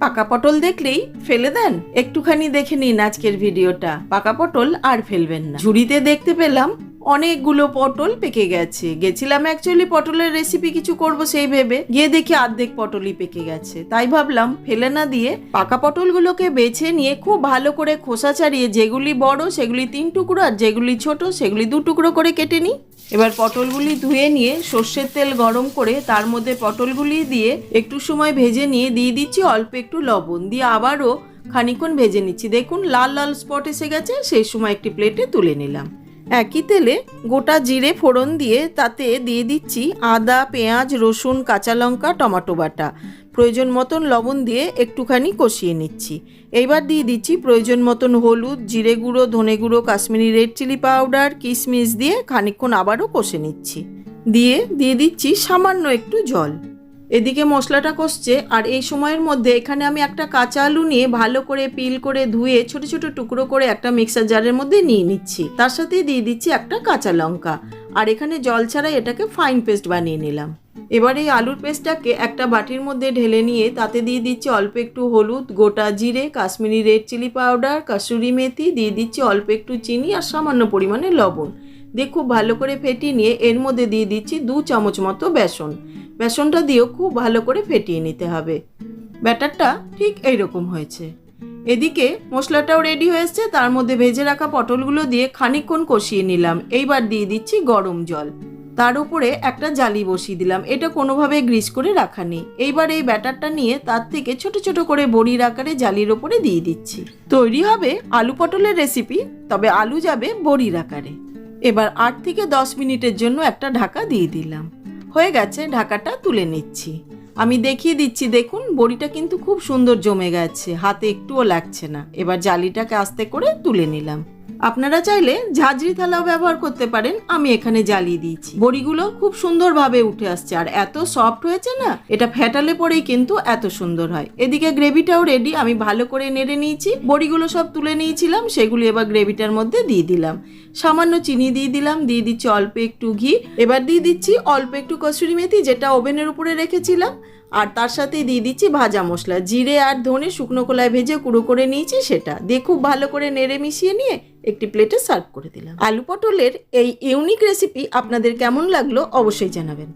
পাকা পটল দেখলেই ফেলে দেন। একটুখানি দেখে নিন আজকের ভিডিওটা। পাকা পটল আর ফেলবেন না। ঝুড়িতে দেখতে পেলাম অনেকগুলো পটল পেকে গেছে। গেছিলাম অ্যাকচুয়ালি পটলের রেসিপি কিছু করব সেই ভেবে। গিয়ে দেখি অর্ধেক পটলই পেকে গেছে। তাই ভাবলাম ফেলে না দিয়ে পাকা পটলগুলোকে বেছে নিয়ে খুব ভালো করে খোসা ছাড়িয়ে যেগুলি বড়, সেগুলি তিন টুকরো আর যেগুলি ছোট, সেগুলি দু টুকরো করে কেটে নিই। এবার পটলগুলি ধুয়ে নিয়ে সর্ষের তেল গরম করে তার মধ্যে পটলগুলি দিয়ে একটু সময় ভেজে নিয়ে দিয়ে দিচ্ছি অল্প একটু লবণ। দিয়ে আবারও খানিক্ষণ ভেজে নিচ্ছি। দেখুন লাল লাল স্পট এসে গেছে। সেই সময় একটি প্লেটে তুলে নিলাম। একই তেলে গোটা জিরে ফোড়ন দিয়ে তাতে দিয়ে দিচ্ছি আদা, পেঁয়াজ, রসুন, কাঁচা লঙ্কা, টমেটো বাটা। প্রয়োজন মতন লবণ দিয়ে একটুখানি কষিয়ে নিচ্ছি। এইবার দিয়ে দিচ্ছি প্রয়োজন মতন হলুদ, জিরে গুঁড়ো, ধনে গুঁড়ো, কাশ্মীরি রেড চিলি পাউডার, কিশমিশ দিয়ে খানিকক্ষণ আবারও কষে নিচ্ছি। দিয়ে দিয়ে দিচ্ছি সামান্য একটু জল। এদিকে মশলাটা কষছে, আর এই সময়ের মধ্যে এখানে আমি একটা কাঁচা আলু নিয়ে ভালো করে পিল করে ধুয়ে ছোট ছোট টুকরো করে একটা মিক্সার জারের মধ্যে নিয়ে নিচ্ছি। তার সাথে দিয়ে দিচ্ছি একটা কাঁচা লঙ্কা। আর এখানে জল ছাড়াই এটাকে ফাইন পেস্ট বানিয়ে নিলাম। এবার এই আলুর পেস্টটাকে একটা বাটির মধ্যে ঢেলে নিয়ে তাতে দিয়ে দিচ্ছি অল্প একটু হলুদ, গোটা জিরে, Kashmiri red chilli powder kasuri methi, দিয়ে দিচ্ছি অল্প একটু চিনি আর সামান্য পরিমাণে লবণ। দিয়ে খুব ভালো করে ফেটিয়ে নিয়ে এর মধ্যে দিয়ে দিচ্ছি দু চামচ মতো বেসন। বেসনটা দিয়েও খুব ভালো করে ফেটিয়ে নিতে হবে। ব্যাটারটা ঠিক এইরকম হয়েছে। এদিকে মশলাটাও রেডি হয়েছে তার মধ্যে ভেজে রাখা পটলগুলো দিয়ে খানিকক্ষণ কষিয়ে নিলাম। এইবার দিয়ে দিচ্ছি গরম জল। তার উপরে একটা জালি বসিয়ে দিলাম। এটা কোনোভাবে গ্রিস করে রাখা নেই। এইবার এই ব্যাটারটা নিয়ে তার থেকে ছোট ছোট করে বড়ির আকারে জালির ওপরে দিয়ে দিচ্ছি। তৈরি হবে আলু পটলের রেসিপি তবে আলু যাবে বড়ির আকারে। এবার আট থেকে দশ মিনিটের জন্য একটা ঢাকা দিয়ে দিলাম। হয়ে গেছে, ঢাকাটা তুলে নিচ্ছি। আমি দেখিয়ে দিচ্ছি, দেখুন, বড়িটা কিন্তু খুব সুন্দর জমে গেছে, হাতে একটুও লাগছে না। এবার জালিটাকে আস্তে করে তুলে নিলাম। আপনারা চাইলে ঝাঁঝরি থালাও ব্যবহার করতে পারেন, আমি এখানে জ্বালিয়ে দিয়েছি। বড়িগুলো খুব সুন্দরভাবে উঠে আসছে, আর এত সফট হয়েছে না, এটা ফেটালে পরেই কিন্তু এত সুন্দর হয়। এদিকে গ্রেভিটাও রেডি আমি ভালো করে নেড়ে নিয়েছি, বড়িগুলো সব তুলে নিয়েছিলাম, সেগুলি এবার গ্রেভিটার মধ্যে দিয়ে দিলাম। সামান্য চিনি দিয়ে দিলাম, দিয়ে দিচ্ছি অল্প একটু ঘি, এবার দিয়ে দিচ্ছি অল্প একটু কসুরি মেথি, যেটা ওভেনের উপরে রেখেছিলাম, আর তার সাথে দিয়ে দিচ্ছি ভাজা মশলা, জিরে আর ধনে শুকনো কলায় ভেজে কুড়ো করে নিয়েছি সেটা। দিয়ে খুব ভালো করে নেড়ে মিশিয়ে নিয়ে একটি প্লেটে সার্ভ করে দিলাম। আলু পটলের এই ইউনিক রেসিপি আপনাদের কেমন লাগল অবশ্যই জানাবেন।